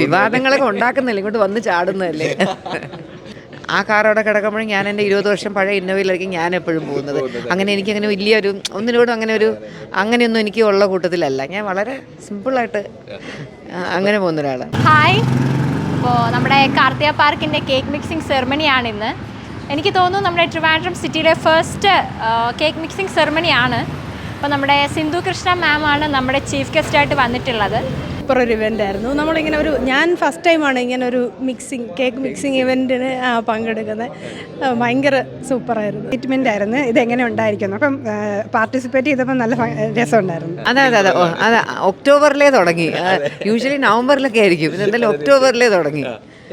വിവാദങ്ങളൊക്കെ ഉണ്ടാക്കുന്നില്ല ഇങ്ങോട്ട് വന്ന് ചാടുന്നതല്ലേ? ആ കാർ അവിടെ കിടക്കുമ്പോഴും ഞാൻ എന്റെ ഇരുപത് വർഷം പഴയ ഇന്നോവയിലായിരിക്കും ഞാൻ എപ്പോഴും പോകുന്നത്. അങ്ങനെ എനിക്ക് അങ്ങനെ വലിയൊരു ഒന്നിനോടും അങ്ങനെ ഒരു അങ്ങനെയൊന്നും എനിക്ക് ഉള്ള കൂട്ടത്തിലല്ല. ഞാൻ വളരെ സിമ്പിളായിട്ട് അങ്ങനെ പോകുന്ന ഒരാളാണ് ഹായ് അപ്പോൾ നമ്മുടെ കാർത്തിയ പാർക്കിന്റെ കേക്ക് മിക്സിംഗ് സെറമണിയാണ് ഇന്ന് എനിക്ക് തോന്നുന്നു നമ്മുടെ ട്രിവാൻഡ്രം സിറ്റിയിലെ ഫസ്റ്റ് കേക്ക് മിക്സിംഗ് സെറമണിയാണ്. അപ്പോൾ നമ്മുടെ സിന്ധു കൃഷ്ണ മാം ആണ് നമ്മുടെ ചീഫ് ഗസ്റ്റായിട്ട് വന്നിട്ടുള്ളത്. സൂപ്പർ ഒരു ഇവന്റ് ആയിരുന്നു. നമ്മളിങ്ങനെ ഒരു ഞാൻ ഫസ്റ്റ് ടൈമാണ് ഇങ്ങനെ ഒരു മിക്സിങ് കേക്ക് മിക്സിങ് ഇവന്റിന് പങ്കെടുക്കുന്നത്. ഭയങ്കര സൂപ്പറായിരുന്നു ട്രീറ്റ്മെന്റ് ആയിരുന്നു. ഇതെങ്ങനെ ഉണ്ടായിരിക്കുന്നു? അപ്പം പാർട്ടിസിപ്പേറ്റ് ചെയ്തപ്പോൾ നല്ല രസം രസമുണ്ടായിരുന്നു. അതെ അതെ അതെ. ഓ, അതെ ഒക്ടോബറിലേ തുടങ്ങി. യൂഷ്വലി നവംബറിലൊക്കെ ആയിരിക്കും. ഇതെന്തായാലും ഒക്ടോബറിലേ തുടങ്ങി.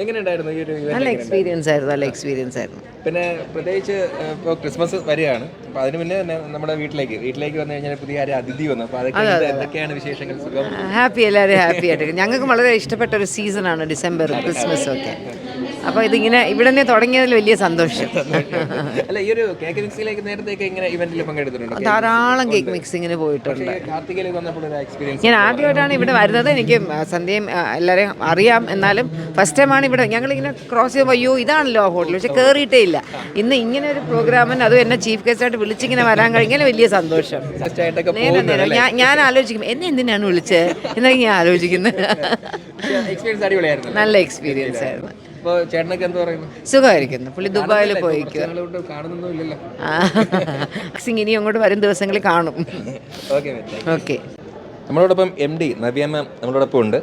എങ്ങനെയുണ്ടായിരുന്നു ഈ ഒരു നല്ല എക്സ്പീരിയൻസ് ആയിരുന്നു നല്ല എക്സ്പീരിയൻസ് ആയിരുന്നു. പിന്നെ പ്രത്യേകിച്ച് ഇപ്പോൾ ക്രിസ്മസ് വരികയാണ് അപ്പോൾ അതിന് മുന്നേ തന്നെ നമ്മുടെ വീട്ടിലേക്ക് വീട്ടിലേക്ക് വന്നു കഴിഞ്ഞാൽ പുതിയ ഒരു അതിഥി വന്നു. അപ്പോൾ അതൊക്കെ എന്തൊക്കെയാണ് വിശേഷങ്ങൾ? സുഖം? ഹാപ്പി എല്ലാവരും ഹാപ്പി ആയിട്ട്. ഞങ്ങൾക്ക് വളരെ ഇഷ്ടപ്പെട്ട ഒരു സീസണാണ് ഡിസംബർ ക്രിസ്മസ് ഒക്കെ. അപ്പോൾ ഇതിങ്ങനെ ഇവിടെ തന്നെ തുടങ്ങിയതിൽ വലിയ സന്തോഷം. അല്ല ഈ ഒരു കേക്ക് മിക്സിലേക്ക് നേരത്തേക്ക് ഇങ്ങനെ ഇവന്റിൽ പങ്കെടുത്തിട്ടുണ്ട്? ധാരാളം കേക്ക് മിക്സിങ്ങിന് പോയിട്ടുണ്ട്. ഞാൻ ആദ്യമായിട്ടാണ് ഇവിടെ വരുന്നത്. എനിക്ക് സന്ധ്യയും എല്ലാവരെയും അറിയാം. എന്നാലും ഫസ്റ്റ് ടൈമാണ് ഇവിടെ ഞങ്ങളിങ്ങനെ ക്രോസ് ചെയ്യുമ്പോൾ അയ്യോ ഇതാണല്ലോ ആ ഹോട്ടൽ പക്ഷെ കയറിയിട്ടേ ഇല്ല. ഇന്ന് ഇങ്ങനെ ഒരു പ്രോഗ്രാമിന് അതും എന്നെ ചീഫ് ഗസ്റ്റായിട്ട് വിളിച്ചിങ്ങനെ വരാൻ കഴിഞ്ഞാൽ വലിയ സന്തോഷം. ആയിട്ടൊക്കെ നേരെ നേരെ ഞാൻ ഞാൻ ആലോചിക്കും എന്നെ എന്തിനാണ് വിളിച്ചത് എന്നൊക്കെ ഞാൻ ആലോചിക്കുന്നത് നല്ല എക്സ്പീരിയൻസ് ആയിരുന്നു. സുഖമായിരിക്കുന്നു. പുള്ളി ദുബായിൽ പോയി സിംഗ് ഇനി അങ്ങോട്ട് വരും ദിവസങ്ങളിൽ കാണും. ഓക്കെ നമ്മളോടൊപ്പം എം ഡി നവ്യ മാം നമ്മളോടൊപ്പം ഉണ്ട്.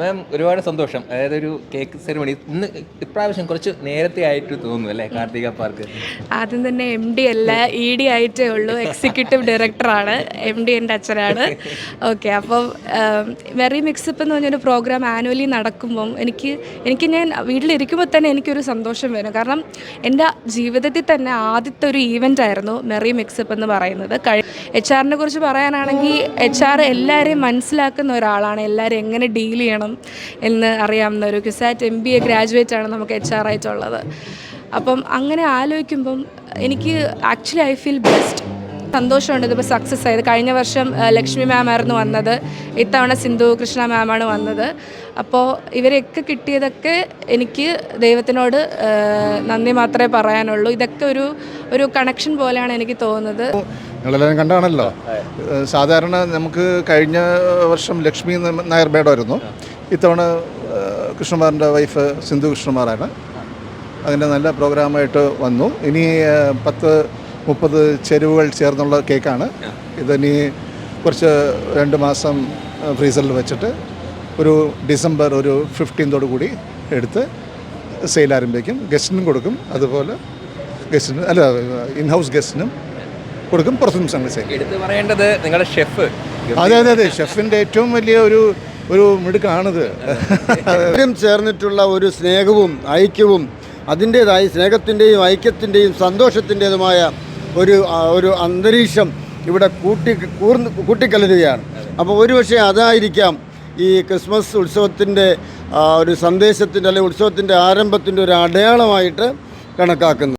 മാം ഒരുപാട് സന്തോഷം. അതായത് ഒരു കേക്ക് സെറിമണി ഇന്ന് ഇപ്രാവശ്യം കുറച്ച് നേരത്തെ ആയിട്ട് തോന്നുന്നു അല്ലേ കാർത്തിക പാർക്ക്? ആദ്യം തന്നെ എം ഡി അല്ല ഇ ഡി ആയിട്ടേ ഉള്ളൂ. എക്സിക്യൂട്ടീവ് ഡയറക്ടറാണ് എം ഡി എന്റെ അച്ഛനാണ്. ഓക്കെ അപ്പം വെറി മിക്സപ്പ് എന്ന് പറഞ്ഞൊരു പ്രോഗ്രാം ആനുവലി നടക്കുമ്പം എനിക്ക് എനിക്ക് ഞാൻ വീട്ടിലിരിക്കുമ്പോൾ തന്നെ എനിക്കൊരു സന്തോഷം വരും. കാരണം എന്റെ ജീവിതത്തിൽ തന്നെ ആദ്യത്തെ ഒരു ഈവന്റ് ആയിരുന്നു മെറി മിക്സപ്പ് എന്ന് പറയുന്നത്. കഴി എച്ച് ആറിനെ കുറിച്ച് പറയാനാണെങ്കിൽ എച്ച് ആർ എല്ലാവരെയും മനസ്സിലാക്കുന്ന ഒരാളാണ്. എല്ലാവരും എങ്ങനെ ഡീൽ ചെയ്യണം എന്ന് അറിയാവുന്ന ഒരു CUSAT M B A graduate ആണ് നമുക്ക് എച്ച് ആർ ആയിട്ടുള്ളത്. അപ്പം അങ്ങനെ ആലോചിക്കുമ്പം എനിക്ക് ആക്ച്വലി ഐ ഫീൽ ബെസ്റ്റ് സന്തോഷമുണ്ട്. ഇതിപ്പോൾ സക്സസ് ആയത് കഴിഞ്ഞ വർഷം ലക്ഷ്മി മാം ആയിരുന്നു വന്നത്. ഇത്തവണ സിന്ധു കൃഷ്ണ മാമാണ് വന്നത്. അപ്പോൾ ഇവരെയൊക്കെ കിട്ടിയതൊക്കെ എനിക്ക് ദൈവത്തിനോട് നന്ദി മാത്രമേ പറയാനുള്ളൂ. ഇതൊക്കെ ഒരു ഒരു കണക്ഷൻ പോലെയാണ് എനിക്ക് തോന്നുന്നത്. നിങ്ങളെല്ലാം കണ്ടാണല്ലോ? സാധാരണ നമുക്ക് കഴിഞ്ഞ വർഷം ലക്ഷ്മി നായർ മേഡമായിരുന്നു ഇത്തവണ കൃഷ്ണമാറിന്റെ വൈഫ് സിന്ധു കൃഷ്ണമാറാണ്. അതിന്റെ നല്ല പ്രോഗ്രാമായിട്ട് വന്നു. ഇനി പത്ത് മുപ്പത് ചെരുവുകൾ ചേർന്നുള്ള കേക്കാണ്. ഇതിനി കുറച്ച് രണ്ട് മാസം ഫ്രീസറിൽ വെച്ചിട്ട് ഒരു ഡിസംബർ ഒരു ഫിഫ്റ്റീൻതോടു കൂടി എടുത്ത് സെയിൽ ആരംഭിക്കും. ഗസ്റ്റിനും കൊടുക്കും. അതുപോലെ ഗസ്റ്റിന് അല്ല ഇൻഹൗസ് ഗസ്റ്റിനും കൊടുക്കും. പുറത്തുനിന്ന് സംഘം സെയിൽ എടുത്തു പറയേണ്ടത് നിങ്ങളുടെ ഷെഫ്. അതെ അതെ അതെ. ഷെഫിന്റെ ഏറ്റവും വലിയ ഒരു ഒരു മിടുക്കാണിത്. ചേർന്നിട്ടുള്ള ഒരു സ്നേഹവും ഐക്യവും അതിന്റേതായ സ്നേഹത്തിന്റെയും ഐക്യത്തിന്റെയും സന്തോഷത്തിന്റെതുമായ ഒരു ഒരു അന്തരീക്ഷം ഇവിടെ കൂട്ടി കൂർന്ന് കൂട്ടിക്കലരുകയാണ്. അപ്പോൾ ഒരുപക്ഷെ അതായിരിക്കാം ഈ ക്രിസ്മസ് ഉത്സവത്തിന്റെ ഒരു സന്ദേശത്തിന്റെ അല്ലെങ്കിൽ ഉത്സവത്തിന്റെ ആരംഭത്തിന്റെ ഒരു അടയാളമായിട്ട് കണക്കാക്കുന്നത്.